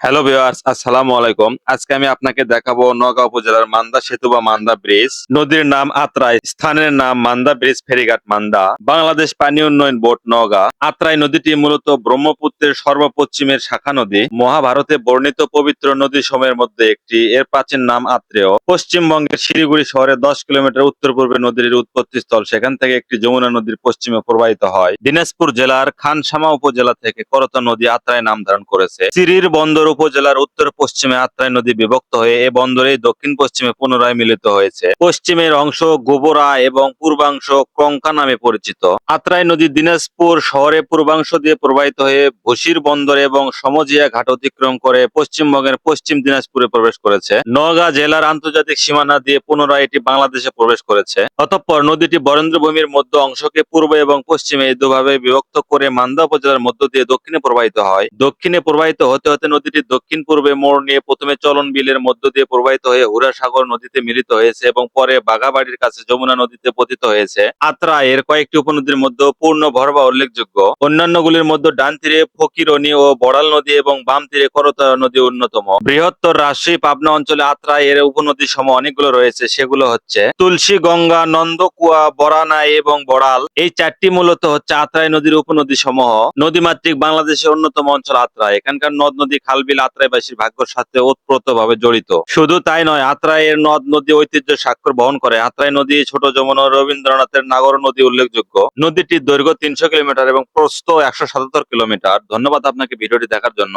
Hello viewers আসসালামু আলাইকুম। আজকে আমি আপনাকে দেখাবো নগাঁও উপজেলার মান্দা সেতু বা মান্দা ব্রিজ। নদীর নাম আত্রাই, স্থানের নাম মান্দা ব্রিজ, ফেরিঘাট মান্দা। বাংলাদেশ পানি উন্নয়ন বোর্ড নওগাঁ আত্রাই নদীটি মূলত ব্রহ্মপুত্রের সর্বপশ্চিমের শাখা নদী। মহাভারতে বর্ণিত পবিত্র নদী সময়ের মধ্যে একটি। এর প্রাচীন নাম আত্রেয়। পশ্চিমবঙ্গের শিলিগুড়ি শহরে দশ কিলোমিটার উত্তর পূর্বে নদীর উৎপত্তি স্থল সেখান থেকে একটি যমুনা নদীর পশ্চিমে প্রবাহিত হয়। দিনাজপুর জেলার খানসামা উপজেলা থেকে করতা নদী আত্রাই নাম ধারণ করেছে। সিরির বন্দর উপজেলার উত্তর পশ্চিমে আত্রাই নদী বিভক্ত হয়ে এ বন্দরে দক্ষিণ পশ্চিমে পুনরায় মিলিত হয়েছে। পশ্চিমের অংশ গোবরা এবং পূর্বাংশ কঙ্কা নামে পরিচিত। আত্রাই নদী দিনাজপুর শহরে পূর্বাংশ দিয়ে প্রবাহিত হয়ে ভুশির বন্দর এবং সমজিয়া ঘাট অতিক্রম করে পশ্চিমবঙ্গের পশ্চিম দিনাজপুরে প্রবেশ করেছে। নওগাঁ জেলার আন্তর্জাতিক সীমানা দিয়ে পুনরায় এটি বাংলাদেশে প্রবেশ করেছে। অতঃপর নদীটি বরেন্দ্রভূমির মধ্য অংশকে পূর্ব এবং পশ্চিমে দুভাবে বিভক্ত করে মান্দা উপজেলার মধ্য দিয়ে দক্ষিণে প্রবাহিত হয়। দক্ষিণে প্রবাহিত হতে হতে নদীটি দক্ষিণ পূর্বে মোড় নিয়ে প্রথমে চলন বিলের মধ্য দিয়ে প্রবাহিত হয়ে হুরাসাগর নদীতে মিলিত হয়েছে এবং পরে বাঘাবাড়ির কাছে যমুনা নদীতে পতিত হয়েছে। আত্রা এর কয়েকটি উপনদীর মধ্যে পূর্ণ ভরবা উল্লেখযোগ্য। অন্যান্যগুলির মধ্যে ডান তীরে ফকিরনি ও বড়াল নদী এবং বাম তীরে করতোয়া নদী অন্যতম। বৃহত্তর রাজশাহী, পাবনা অঞ্চলে আত্রা এর উপনদী সম অনেকগুলো রয়েছে, সেগুলো হচ্ছে তুলসী, গঙ্গা, নন্দকুয়া, বরানাই এবং বড়াল। এই চারটি মূলত হচ্ছে আত্রাই নদীর উপনদী সমূহ। নদীমাতৃক বাংলাদেশের অন্যতম অঞ্চল আত্রা। এখানকার নদ নদী খালবিল আত্রাইবাসীর ভাগ্যের সাথে ওতপ্রোতভাবে জড়িত। শুধু তাই নয় আত্রাই এর নদ নদী ঐতিহ্য স্বাক্ষর বহন করে আত্রাই নদী, ছোট যমুনা, রবীন্দ্রনাথের নাগর নদী উল্লেখযোগ্য। নদীটির দৈর্ঘ্য তিনশো কিলোমিটার এবং প্রস্থ একশো সাতাত্তর কিলোমিটার। ধন্যবাদ আপনাকে ভিডিওটি দেখার জন্য।